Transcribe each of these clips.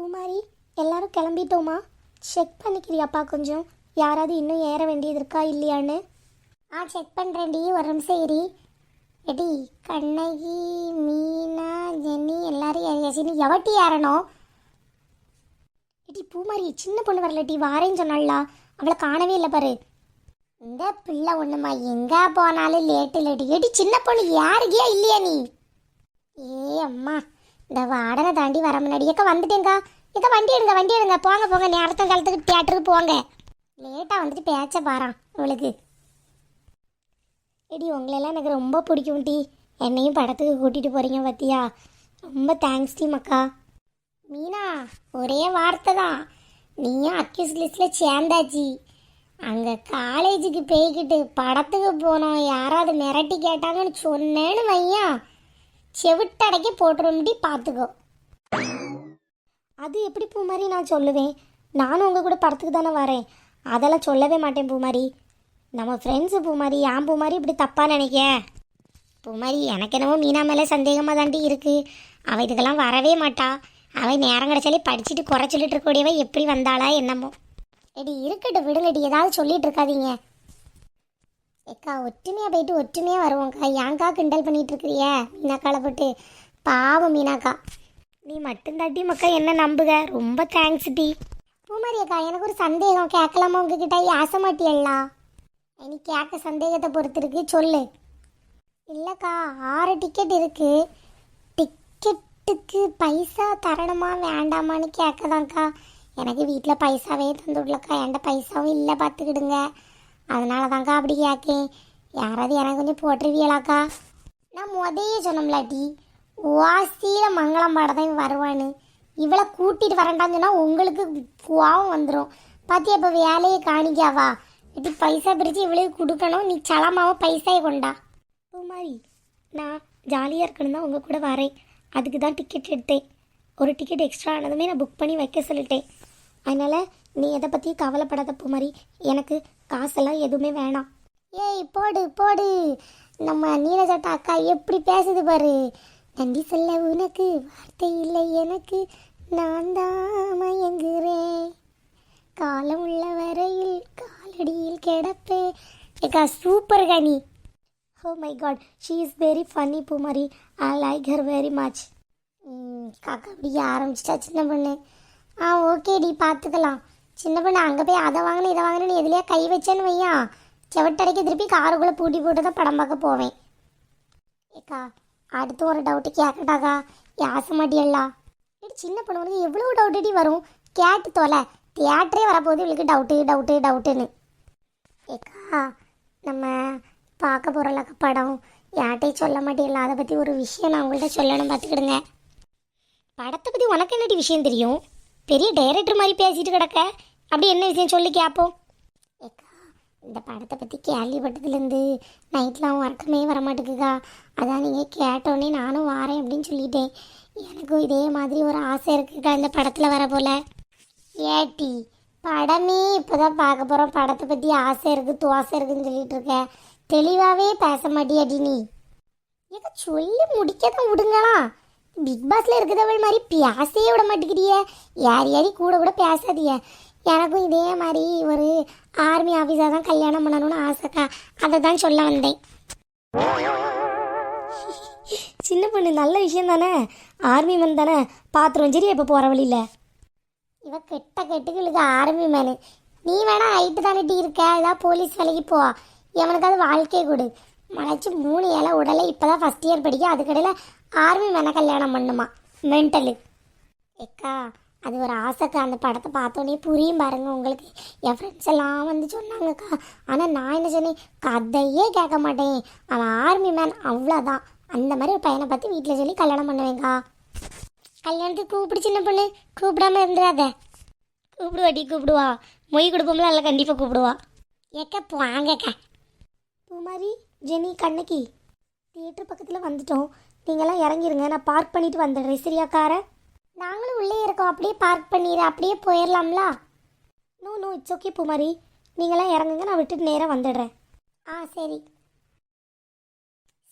பூமாரி எல்லாரும் கிளம்பிட்டோமா? செக் பண்ணிக்கிறியாப்பா கொஞ்சம்? யாராவது இன்னும் ஏற வேண்டியது இருக்கா இல்லையான்னு? ஆ செக் பண்ணுறேன்டி ஒரு நிமிஷம் இரி. எடி கண்ணகி மீனா ஜெனி எல்லாரும் ஏறியாச்சு எவட்டி ஏறணும்? எடி பூமாரி சின்ன பொண்ணு வரலடி வாரேன்னு சொன்னாளா. அவளை காணவே இல்லை பாரு. இந்த பிள்ளை ஒன்றுமா எங்கே போனாலும் லேட்டு லேட்டு எடி சின்ன பொண்ணு யாருக்கியா இல்லையா நீ? ஏ அம்மா. இந்த வாடகை தாண்டி வர முன்னாடி ஏக்கா வந்துட்டேங்க்கா ஏக்கா வண்டி எடுங்க வண்டி எடுங்க. போங்க போங்க. நேரத்தம் காலத்துக்கு தியேட்டருக்கு போங்க. லேட்டாக வந்துட்டு பேச்ச பாறான் உங்களுக்கு எடி உங்களெல்லாம் எனக்கு ரொம்ப பிடிக்கும் டி. என்னையும் படத்துக்கு கூட்டிகிட்டு போகிறீங்க பார்த்தியா ரொம்ப தேங்க்ஸ் டி மக்கா. மீனா ஒரே வார்த்தை தான். நீயும் அக்யூஸ் லிஸ்ட்டில் சேர்ந்தாச்சு. அங்கே காலேஜுக்கு போய்கிட்டு படத்துக்கு போனோம். யாராவது மிரட்டி கேட்டாங்கன்னு சொன்னேன்னு வையன். செவிட்டடைக்க போட்டுரும்டி பார்த்துக்கோ. அது எப்படி பூமாரி நான் சொல்லுவேன்? நானும் உங்கள் கூட படத்துக்கு தானே வரேன். அதெல்லாம் சொல்லவே மாட்டேன் பூமாரி. நம்ம ஃப்ரெண்ட்ஸு பூமாரி ஏன் பூமாரி இப்படி தப்பாக நினைக்க? பூமாரி எனக்கு என்னவோ மீனா மேலே சந்தேகமாக தாண்டி இருக்குது அவள் இதுக்கெல்லாம் வரவே மாட்டா. அவள் நேரம் கிடச்சாலே படிச்சுட்டு குறை சொல்லிட்டு இருக்கக்கூடியவ எப்படி வந்தாளா என்னமோ. எடி இருக்கட்டும் விடுங்கடி. ஏதாவது சொல்லிட்டு இருக்காதீங்க. ஏக்கா ஒற்றுமையாக போயிட்டு ஒற்றுமையாக வருவோம்க்கா. ஏன்க்கா கிண்டல் பண்ணிகிட்டு இருக்கிறிய மீனாக்கால போட்டு. பாவம் மீனாக்கா. நீ மட்டும் தாட்டி மக்கா என்ன நம்புக? ரொம்ப தேங்க்ஸ் டி. பூமாரி அக்கா எனக்கு ஒரு சந்தேகம். கேட்கலாமா உங்ககிட்ட? ஆசை மாட்டியல்லா நீ கேட்க சந்தேகத்தை பொறுத்து இருக்கு சொல்லு. இல்லைக்கா ஆறு டிக்கெட் இருக்குது டிக்கெட்டுக்கு பைசா தரணுமா வேண்டாமான்னு கேட்கதாங்க்கா எனக்கு வீட்டில் பைசாவே தந்துவிடலக்கா என்கிட்ட பைசாவும் இல்லை பார்த்துக்கிடுங்க அதனால தாங்க்கா அப்படி கேட்கேன் யாராவது எனக்கு கொஞ்சம் போட்டுருவீங்களாக்கா? நான் முதையே சொன்னோம்லாட்டி வாசியில் மங்களம் பாடதான் வருவான்னு. இவளை கூட்டிகிட்டு வரேன்டான்னு சொன்னால் உங்களுக்கு கோவம் வந்துடும் பார்த்தியா இப்போ வேலையை காணிக்காவா? இப்படி பைசா பிரித்து இவளுக்கு கொடுக்கணும். நீ சலமாவ பைசாயை கொண்டா? மாதிரி நான் ஜாலியாக இருக்கணும் தான் உங்கள் கூட வரேன். அதுக்கு தான் டிக்கெட் எடுத்தேன். ஒரு டிக்கெட் எக்ஸ்ட்ரா ஆனதுமே நான் புக் பண்ணி வைக்க சொல்லிட்டேன். அதனால் நீ எதை பற்றியும் கவலைப்படாத மாதிரி எனக்கு காசெல்லாம் எதுவுமே வேணாம். ஏய் போடு போடு. நம்ம நீலஜட்ட அக்கா எப்படி பேசுது பாரு. நன்றி சொல்ல உனக்கு வார்த்தை இல்லை எனக்கு. நான் தான் மயங்குறேன். காலம் உள்ள வரையில் காலடியில் கிடப்பே ஏக்கா super Ghani O my god she is very funny Poomari. I like her very much காக்கா அப்படி ஆரம்பிச்சிட்டா சின்ன பொண்ணு. ஆ ஓகேடி பார்த்துக்கலாம். சின்ன பொண்ணு அங்கே போய் அதை வாங்கினு இதை வாங்கினு எதுலையா கை வச்சேன்னு வையா? செவட்டடைக்கு திருப்பி காருக்குள்ளே பூட்டி போட்டு தான் படம் பார்க்க போவேன். ஏக்கா அடுத்து ஒரு டவுட்டு கேட்கட்டாக்கா யாச மாட்டியல்லா சின்ன பொண்ணு எவ்வளோ டவுட்டடி வரும்? கேட்டு தொலை. தியேட்டரே வரப்போகுது இவளுக்கு டவுட்டு டவுட்டு டவுட்டுன்னு ஏக்கா நம்ம பார்க்க போகிறோம்லக்கா படம். யார்ட்டையும் சொல்ல மாட்டேங்கல அதை பற்றி ஒரு விஷயம் நான் உங்கள்கிட்ட சொல்லணும் பார்த்துக்கிடுங்க. படத்தை பற்றி உனக்கு என்னடி விஷயம் தெரியும்? பெரிய டைரக்டர் மாதிரி பேசிட்டு கிடக்க. அப்படி என்ன விஷயம் சொல்லி கேட்போம் ஏக்கா இந்த படத்தை பற்றி கேள்விப்பட்டதுலேருந்து நைட்லாம் உறக்கமே வர மாட்டேங்குக்கா அதான் நீங்கள் கேட்டோன்னே நானும் வாரேன் அப்படின்னு சொல்லிட்டேன். எனக்கும் இதே மாதிரி ஒரு ஆசை இருக்குக்கா இந்த படத்தில் வர போல. ஏட்டி படமே இப்போ தான் பார்க்க போகிறோம் படத்தை பற்றி ஆசை இருக்குது துவாசை இருக்குதுன்னு சொல்லிட்டு இருக்க. தெளிவாகவே பேச மாட்டியாடி நீ ஏக்கா சொல்லி முடிக்க தான் விடுங்களா? பிக் பாஸ்ல இருக்கிறவள் மாதிரி பேசவே விட மாட்டேங்கிறிய. யார் யாரி கூட கூட பேசாதீங்க. எனக்கும் இதே மாதிரி ஒரு ஆர்மி ஆஃபீஸாக தான் கல்யாணம் பண்ணணும்னு ஆசைக்கா அதை தான் சொல்ல வந்தேன். சின்ன பொண்ணு நல்ல விஷயம் தானே? ஆர்மி மேன் தானே? பாத்திரம் சரி இப்போ போகிற வழியில்? இவ கெட்ட கெட்டுகளுக்கு ஆர்மி மேனு நீ வேணா ஹைட்டு தானே டீ இருக்க. ஏதாவது போலீஸ் வேலைக்கு போ. எவனுக்காவது வாழ்க்கையை கொடு. மலைச்சு மூணு இலை உடலை இப்போதான் ஃபஸ்ட் இயர் படிக்க. அதுக்கடையில் ஆர்மி வேணால் கல்யாணம் பண்ணுமா? மென்டலு ஏக்கா அது ஒரு ஆசைக்கா. அந்த படத்தை பார்த்தோன்னே புரியும் பாருங்க உங்களுக்கு. என் ஃப்ரெண்ட்ஸ் எல்லாம் வந்து சொன்னாங்கக்கா. ஆனால் நான் என்ன சொன்னேன்? கதையே கேட்க மாட்டேன். அவன் ஆர்மி மேன் அவ்வளோதான் அந்த மாதிரி ஒரு பையனை பார்த்து வீட்டில் சொல்லி கல்யாணம் பண்ணுவேங்க்கா கல்யாணத்துக்கு கூப்பிடு சின்ன பொண்ணு. கூப்பிடாம இருந்துடாத. கூப்பிடுவாட்டி கூப்பிடுவா. மொய் கொடுப்போம்ல நல்லா கண்டிப்பாக கூப்பிடுவா. ஏக்கா வாங்கக்கா. பூமாரி ஜெனி கண்ணகி. தியேட்டர் பக்கத்தில் வந்துட்டோம். நீங்களாம் இறங்கிருங்க. நான் பார்க் பண்ணிட்டு வந்துடுறேன். சரியா காரை நாங்களும் உள்ளே இருக்கோம். அப்படியே பார்க் பண்ணிடு அப்படியே போயிடலாம்ல? No no it's okay Poomari. நீங்களாம் இறங்குங்க. நான் விட்டுட்டு நேராக வந்துடுறேன். ஆ சரி.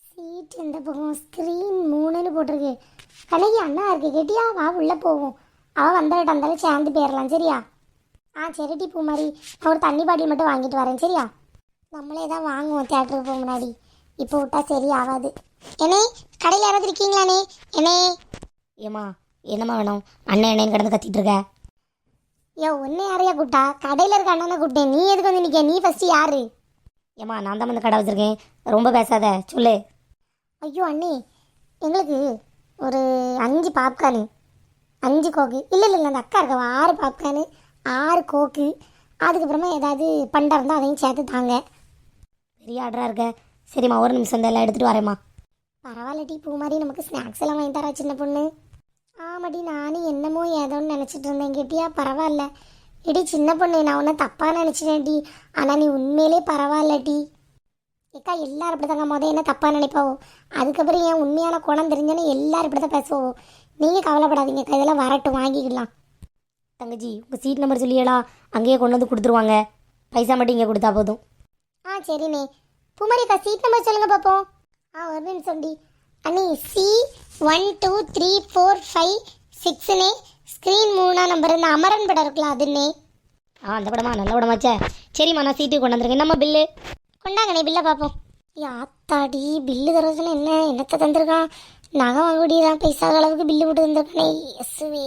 சீட் எந்த பக்கம் ஸ்க்ரீன் மூணுன்னு போட்டிருக்கு. கண்ணகி அண்ணா இருக்கு. கெட்டியா வா உள்ளே போவோம். அவள் வந்துடட்டா இருந்தாலும் சேர்ந்து போயிடலாம். சரியா? ஆ சரிடி பூ மாதிரி நான் ஒரு தண்ணி பாட்டில் மட்டும் வாங்கிட்டு வரேன். சரியா? நம்மளே தான் வாங்குவோம் தேட்டருக்கு போக முன்னாடி. இப்போ விட்டா சரி ஆகாது. என்னே கடையில் யாராவது இருக்கீங்களாண்ணே என்னே? ஏம்மா என்னம்மா வேணும்? அண்ணன் என்னன்னு கிடந்து கத்திட்டு இருக்க. ஐயோ ஒன்னே யாரையா கூட்டா கடையில் இருக்க அண்ணனை கூப்பிட்டேன். நீ எதுக்கு வந்து நிற்க நீ ஃபஸ்ட்டு யாரு? ஏம்மா நான் தான் வந்து கடை வச்சிருக்கேன். ரொம்ப பேசாத சொல்லு. ஐயோ அண்ணே. எங்களுக்கு ஒரு அஞ்சு பாப்கார்னு அஞ்சு கோக்கு இல்லை இல்லை இல்லை அந்த அக்கா இருக்கவா. ஆறு பாப்கார்னு ஆறு கோக்கு அதுக்கப்புறமா ஏதாவது பண்டா இருந்தால் அதையும் சேர்த்து தாங்க. பெரிய ஆர்டராக இருக்க. சரிம்மா ஒரு நிமிஷம் இந்த எல்லாம் எடுத்துகிட்டு வரேம்மா. பரவாயில்ல டீ பூ மாதிரி நமக்கு ஸ்நாக்ஸ் எல்லாம் வாங்கி தரா சின்ன பொண்ணு. ஆமாடி நானும் என்னமோ ஏதோன்னு நினச்சிட்டு இருந்தேன். கேட்டியா பரவாயில்ல. இடி சின்ன பொண்ணு நான் உன்னை தப்பாக நினச்சிட்டேன்டி. ஆனால் நீ உண்மையிலே பரவாயில்லடி. ஏக்கா எல்லாரும் இப்படி தாங்க மொதல் என்ன தப்பாக நினைப்பாவோ? அதுக்கப்புறம் என் உண்மையான குணம் தெரிஞ்சோன்னு எல்லாரும் இப்படி தான் பேசுவோம் நீங்கள் கவலைப்படாதீங்கக்கா இதெல்லாம் வரட்டும் வாங்கிக்கலாம். தங்கச்சி உங்கள் சீட் நம்பர் சொல்லியலா அங்கேயே கொண்டு வந்து கொடுத்துருவாங்க. பைசா மட்டும் இங்கே கொடுத்தா போதும். ஆ சரிண்ணே. பூமரிக்கா சீட் நம்பர் சொல்லுங்கள் பார்ப்போம் ஆ ஒரு நிமிஷம் டி அண்ணி C one two three four five சிக்ஸ்னே screen மூணா நம்பர் இந்த அமரன் படம் இருக்குல்ல அதுன்னே. ஆ அந்த படமா? நல்ல படமாச்சே. சரிம்மா நான் சீட்டு கொண்டு வந்திருக்கேன். நம்ம பில்லு கொண்டாங்கண்ணே பில்லை பார்ப்போம் யாத்தாடி பில்லு தரதுல என்ன? என்னத்தை தந்திருக்கான்? நகை வாங்கக்கூடியதான் பைசா அளவுக்கு பில்லு போட்டு தந்திருக்கானே. எஸ்வே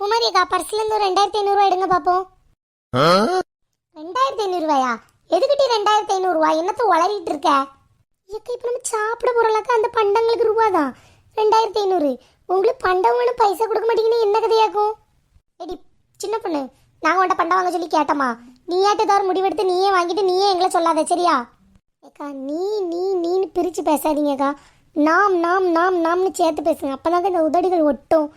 பூமாரி அக்கா பர்ஸ்லேருந்து ஒரு ரெண்டாயிரத்தி ஐநூறுரூவா எடுங்க பார்ப்போம் ரெண்டாயிரத்தி ஐநூறுரூவாயா எதுக்கிட்டே ரெண்டாயிரத்தி ஐநூறுரூவா என்னத்த உளறிட்டு இருக்க? ஏக்கா இப்போ நம்ம சாப்பிட போகிறோம்லக்கா அந்த பண்டங்களுக்கு ரூபா தான் ரெண்டாயிரத்தி ஐநூறு. உங்களுக்கு பண்டம் வேணும் பைசா கொடுக்க மாட்டீங்கன்னு என்ன கதையாக்கும்? எடி சின்ன பொண்ணு நாங்கள் உன்ட்ட பண்டம் வாங்க சொல்லி கேட்டோமா? நீ ஏதாவது முடிவெடுத்து நீயே வாங்கிட்டு நீயே எங்களை சொல்லாத சரியா? ஏக்கா நீ நீ நீன்னு பிரித்து பேசாதீங்கக்கா. நாம் நாம் நாம் நாம்னு சேர்த்து பேசுங்க. அப்போதாங்க இந்த உதடுகள் ஒட்டும்.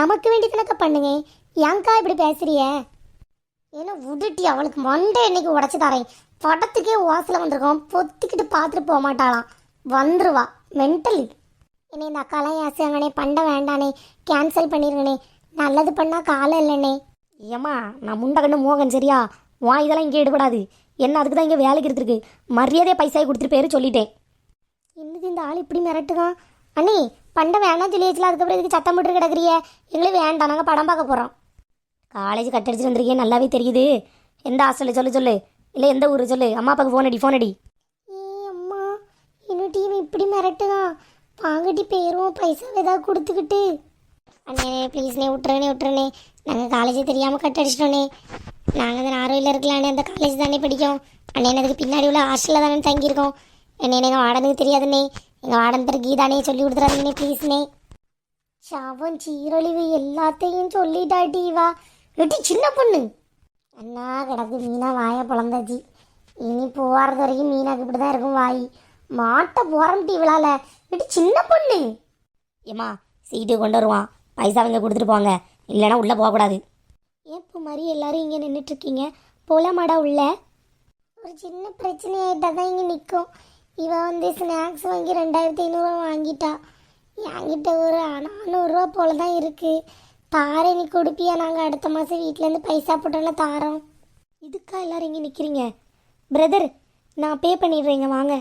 நமக்கு வேண்டி தானக்கா பண்ணுங்க. ஏன்க்கா இப்படி பேசுறிய? ஏன்னா உதட்டி அவளுக்கு மண்டை இன்னைக்கு உடச்சி தரேன். படத்துக்கே ஓசல வந்திருக்கோம் பொத்திக்கிட்டு பார்த்துட்டு போக மாட்டாளாம். வந்துருவா. மென்டலி என்னை இந்த அக்காலாம் ஏசாங்கண்ணே பண்டை வேண்டானே. கேன்சல் பண்ணிருங்கண்ணே நல்லது பண்ணால் காலம் இல்லைண்ணே ஏம்மா நான் முண்டை கண்ணு மோகன் சரியா? வா இதெல்லாம் இங்கே எடுபடாது. என்ன அதுக்கு தான் இங்கே வேலைக்கு எடுத்துருக்கு. மரியாதையை பைசாயை கொடுத்துட்டு பேர் சொல்லிட்டேன். என்னது இந்த ஆள் இப்படி மிரட்டுதான்? அண்ணே பண்டை வேணாம் சொல்லியாச்சுல அதுக்கப்புறம் இதுக்கு சத்தம் போட்டு கிடக்குறிய எங்களுக்கு வேண்டாம். நாங்கள் படம் பார்க்க போகிறோம் காலேஜ் கட்டடிச்சு வந்திருக்கேன் நல்லாவே தெரியுது. எந்த ஹாஸ்டலில் சொல்லு சொல்லு. இல்லை எந்த ஊர் சொல்லு? அம்மா அப்பாவுக்கு ஃபோன் அடி ஃபோன் அடி. ஏ அம்மா இன்னும் டீம் இப்படி மிரட்டுதான் வாங்கட்டி பேரும் பைசா ஏதாவது கொடுத்துக்கிட்டு. அண்ணே ப்ளீஸ்ண்ணே விட்டுறனே விட்டுறனே நாங்கள் காலேஜ் தெரியாமல் கட் அடிச்சிட்டோன்னே நாங்கள் அந்த நாரோயில் இருக்கலானே அந்த காலேஜ் தானே படிக்கும். அண்ணே அதுக்கு பின்னாடி உள்ள ஹாஸ்டலில் தானே தங்கியிருக்கோம். என்ன எங்கள் வாடனுக்கு தெரியாதுண்ணே. எங்கள் வாடன் பேர் கீதானே சொல்லி கொடுத்துறாதீங்கண்ணே ப்ளீஸ்ண்ணே சாபம் சீரழிவு எல்லாத்தையும் சொல்லிட்டாட்டி வா வெட்டி சின்ன பொண்ணு. அண்ணா கிடக்கு மீனா வாயை பிளந்தாச்சு இனி போகிறது வரைக்கும் மீனாக்கு இப்படி தான் இருக்கும் வாய். மாட்டை போகிறோம் இவளால். இப்படி சின்ன பொண்ணு. ஏம்மா சீட்டு கொண்டு வருவான். பைசா இங்கே கொடுத்துட்டு போங்க இல்லைன்னா உள்ளே போகக்கூடாது. ஏன் இப்போ மாதிரி எல்லாரும் இங்கே நின்றுட்டுருக்கீங்க போலாமாடா உள்ள? ஒரு சின்ன பிரச்சனை தான் இங்கே நிற்கும். இவன் வந்து ஸ்நாக்ஸ் வாங்கி ரெண்டாயிரத்தி ஐநூறுரூவா வாங்கிட்டா. என்கிட்ட ஒரு நானூறுரூவா போல தான் இருக்குது தாரே நீ கொடுப்பியா? நாங்கள் அடுத்த மாதம் வீட்டிலேருந்து பைசா போட்டோன்னா தாரோம். இதுக்கா எல்லாரும் இங்கே நிற்கிறீங்க பிரதர் நான் பே பண்ணிடுறேங்க வாங்க.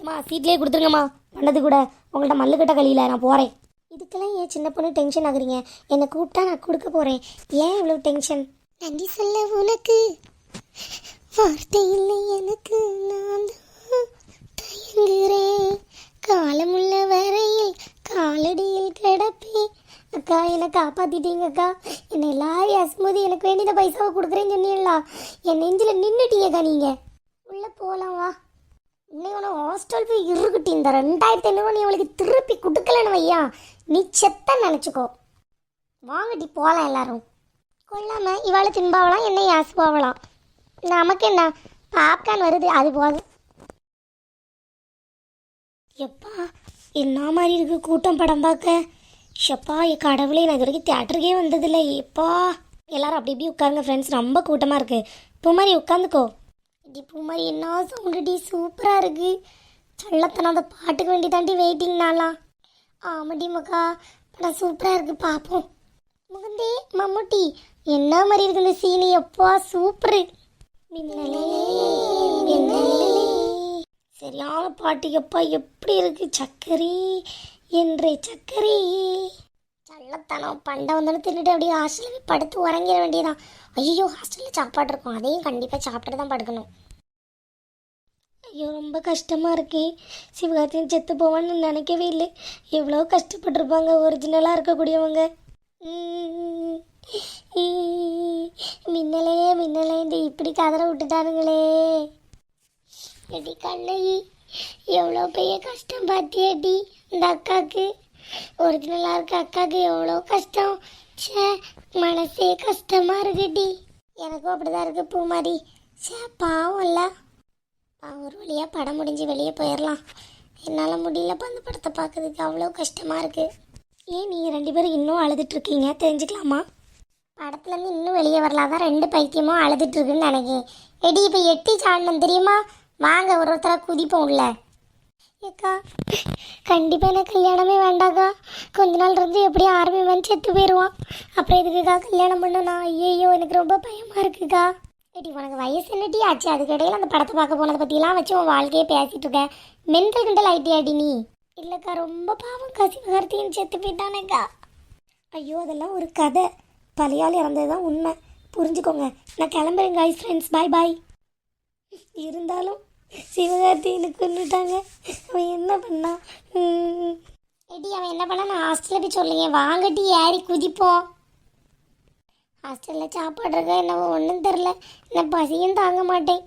அம்மா சீட்லேயே கொடுத்துருங்கம்மா. பண்ணது கூட. உங்கள்கிட்ட மல்லுக்கட்ட கழியில நான் போகிறேன் இதுக்கெல்லாம் ஏன் சின்ன பொண்ணு டென்ஷன் ஆகுறீங்க? என்னை கூப்பிட்டா நான் கொடுக்க போகிறேன் ஏன் இவ்வளோ டென்ஷன் நன்றி சொல்ல உனக்கு. வார்த்தை இல்லை எனக்கு. நான் தான் தயங்குறேன். காலமுள்ள வரையில் காலடியில் கிடப்பேன். அக்கா என்னை காப்பாத்திட்டீங்கக்கா. என்னை எல்லாரும் அசும்போது எனக்கு வேண்டிய பைசாவை கொடுக்குறேன்னு சொன்னீங்களா என் நெஞ்சில் நின்றுட்டீங்கக்கா நீங்கள் உள்ளே போகலாம் வா. இன்னைக்கு உனக்கு ஹாஸ்டல் போய் இருக்குட்டி இந்த ரெண்டாயிரத்தி ஐநூறுவா நீ அவளுக்கு திருப்பி கொடுக்கலன்னு வையா? நீ செத்த நினச்சிக்கோ. வாங்கட்டி போகலாம் எல்லாரும். கொள்ளாமல் இவாளை தின்பாவலாம் என்னை யாசுபாவலாம் நமக்கு என்ன? பாப்கார்ன் வருது அது போதும். எப்பா என்ன மாதிரி இருக்கு கூட்டம் படம் பார்க்க? ஷப்பா என் கடவுளே நான் இது வரைக்கும் தேட்டருக்கே வந்ததில்லை. எப்பா? எல்லாரும் அப்படி இப்படி உட்காருங்க ஃப்ரெண்ட்ஸ் ரொம்ப கூட்டமாக இருக்கு. பூமாரி உட்காந்துக்கோ. இப்படி பூமாரி என்ன சவுண்டுடி சூப்பராக இருக்கு. சொல்லத்தனா அந்த பாட்டுக்கு வேண்டி தாண்டி வெயிட்டிங்னாலாம் ஆமாடி மக்கா படம் சூப்பராக இருக்கு பார்ப்போம் முகந்தே மம்முட்டி என்ன மாதிரி இருக்கு இந்த சீனி எப்பா சூப்பரு சரியான பாட்டு எப்பா எப்படி இருக்கு? சக்கரி. என்று சக்கரி. சல்லத்தனம். பண்டை வந்தோன்னு தின்னுட்டு அப்படியே ஹாஸ்டலில் போய் படுத்து உறங்கிட வேண்டியதான் ஐயோ ஹாஸ்டலில் சாப்பாடு இருக்கும். அதையும் கண்டிப்பாக சாப்பிட்டு தான் படுக்கணும். ஐயோ ரொம்ப கஷ்டமாக இருக்கே. சிவகார்த்தியன் செத்து போவான்னு நினைக்கவே இல்லை. எவ்வளோ கஷ்டப்பட்டிருப்பாங்க. ஒரிஜினலாக இருக்கக்கூடியவங்க. உம், மின்னலே மின்னலே இந்த இப்படி கதற விட்டுட்டானுங்களே. எடி கண்ணகி. எவ்வளோ பெரிய கஷ்டம் பார்த்தியடி இந்த அக்காவுக்கு ஒரிஜினலாக இருக்க அக்காவுக்கு எவ்வளோ கஷ்டம்? ச்சே மனசே கஷ்டமாக இருக்குடி. எனக்கும் அப்படிதான் இருக்கு மாதிரி சே பாவம்ல பாவம் ஒரு வழியாக படம் முடிஞ்சு வெளியே போயிடலாம் என்னால் முடியலப்பா அந்த படத்தை பார்க்குறதுக்கு. அவ்வளோ கஷ்டமாக இருக்குது ஏன் நீங்கள் ரெண்டு பேரும் இன்னும் அழுதுட்டு இருக்கீங்க தெரிஞ்சுக்கலாமா? படத்துலேருந்து இன்னும் வெளியே வரலாதான் ரெண்டு பைத்தியமும் அழுதுட்டு இருக்குன்னு நினைக்கிறேன். எடி இப்போ எட்டி சாடணும் தெரியுமா? வாங்க ஒரு ஒருத்தராக குதிப்போம் உள்ள ஏக்கா கண்டிப்பாக எனக்கு கல்யாணமே வேண்டாக்கா. கொஞ்ச நாள் இருந்து எப்படியும் ஆர்மி வந்து செத்து போயிடுவான் அப்புறம் இதுக்குக்கா கல்யாணம் பண்ணனா ஐயோ எனக்கு ரொம்ப பயமாக இருக்குக்கா. ஏடி உனக்கு வயசு என்னடி ஆச்சு? அதுக்கிடையில் அந்த படத்தை பார்க்க போனதை பற்றிலாம் வச்சு உன் வாழ்க்கையை பேசிகிட்டு இருக்கேன் மென்டல் கிண்டல் ஆகிட்டியாடி நீ? இல்லைக்கா ரொம்ப பாவம் சிவகார்த்திகன் செத்து போயிட்டானேக்கா. ஐயோ அதெல்லாம் ஒரு கதை. பழையால் இறந்தது தான் உண்மை. புரிஞ்சுக்கோங்க. நான் கிளம்புறேன் ஐஸ் ஃப்ரெண்ட்ஸ் பாய் பாய் இருந்தாலும் சிவகார்த்திகனை கொண்டுட்டாங்க அவன் என்ன பண்ணான் எடி அவன் என்ன பண்ணா? நான் ஹாஸ்டலில் போய் சொல்லுங்க. வாங்கட்டி ஏறி குதிப்போம். ஹாஸ்டலில் சாப்பாடு இருக்கா என்னவோ ஒன்றும் தெரில நான் பசியும் தாங்க மாட்டேன்.